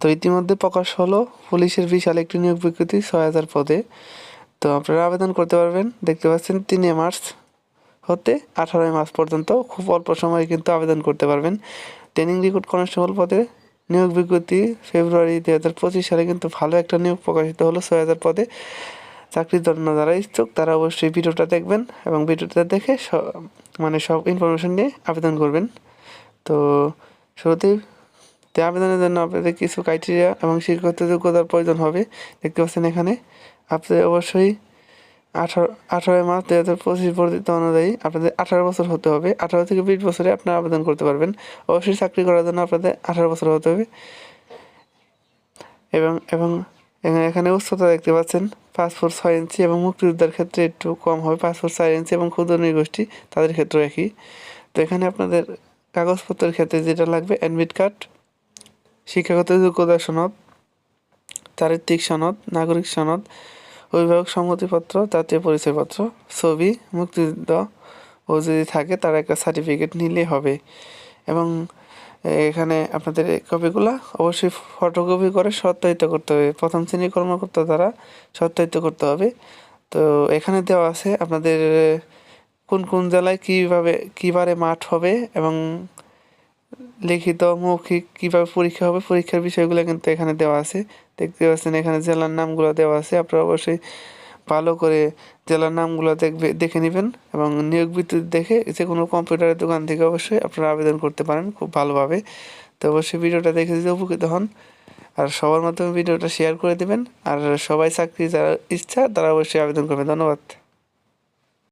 তো ইতিমধ্যে প্রকাশ হলো, পুলিশের বিশাল একটি নিয়োগ বিজ্ঞপ্তি ছয় হাজার পদে। তো আপনারা আবেদন করতে পারবেন। দেখতে পাচ্ছেন, তিনে মার্চ হতে আঠারোই মার্চ পর্যন্ত খুব অল্প সময়ে কিন্তু আবেদন করতে পারবেন। ট্রেনিং রিক্রুট কনস্টেবল পদে নিয়োগ বিজ্ঞপ্তি ফেব্রুয়ারি দুই হাজার পঁচিশ সালে কিন্তু ভালো একটা নিয়োগ প্রকাশিত হলো ছয় হাজার পদে। চাকরির জন্য যারা ইচ্ছুক, তারা অবশ্যই ভিডিওটা দেখবেন এবং ভিডিওটা দেখে মানে সব ইনফরমেশন নিয়ে আবেদন করবেন। তো শুরুতেই তো আবেদনের জন্য আপনাদের কিছু ক্রাইটেরিয়া এবং শিক্ষাগত যোগ্যতার প্রয়োজন হবে। দেখতে পাচ্ছেন এখানে, আপনাদের অবশ্যই আঠারো, আঠারোই মার্চ দু হাজার পঁচিশ বর্ধিত অনুযায়ী আপনাদের আঠারো বছর হতে হবে। আঠারো থেকে বিশ বছরে আপনারা আবেদন করতে পারবেন। অবশ্যই চাকরি করার জন্য আপনাদের আঠারো বছর হতে হবে। এবং এবং এখানে- উচ্চতা দেখতে পাচ্ছেন, পাঁচ ফুট ছয় ইঞ্চি এবং মুক্তিযোদ্ধার ক্ষেত্রে একটু কম হবে। ফুট চার ইঞ্চি এবং ক্ষুদ্র নৃগোষ্ঠী, তাদের ক্ষেত্রে একই। তো এখানে আপনাদের কাগজপত্রের ক্ষেত্রে যেটা লাগবে অ্যাডমিট কার্ড শিক্ষাগত যোগ্যতা সনদ, চারিত্রিক সনদ, নাগরিক সনদ, অভিভাবক সম্মতিপত্র, জাতীয় পরিচয়পত্র, ছবি, মুক্তিযুদ্ধ ও যদি থাকে তার একটা সার্টিফিকেট নিলেই হবে। এবং এখানে আপনাদের কপিগুলো অবশ্যই ফটোকপি করে সত্যায়িত করতে হবে। প্রথম শ্রেণির কর্মকর্তা দ্বারা সত্যায়িত করতে হবে। তো এখানে দেওয়া আছে আপনাদের কোন কোন জেলায় কীভাবে, কীবারে মাঠ হবে এবং লিখিত মৌখিক কীভাবে পরীক্ষা হবে। পরীক্ষার বিষয়গুলো কিন্তু এখানে দেওয়া আছে। দেখতে পাচ্ছেন এখানে জেলার নামগুলো দেওয়া আছে। আপনারা অবশ্যই ভালো করে জেলার নামগুলো দেখবে, দেখে নেবেন এবং নিয়োগ বিদ্যুৎ দেখে যে কোনো কম্পিউটারের দোকান থেকে অবশ্যই আপনারা আবেদন করতে পারেন খুব ভালোভাবে। তো অবশ্যই ভিডিওটা দেখে যদি উপকৃত হন, আর সবার মাধ্যমে ভিডিওটা শেয়ার করে দেবেন। আর সবাই চাকরি যারা ইচ্ছা তারা অবশ্যই আবেদন করবেন। ধন্যবাদ।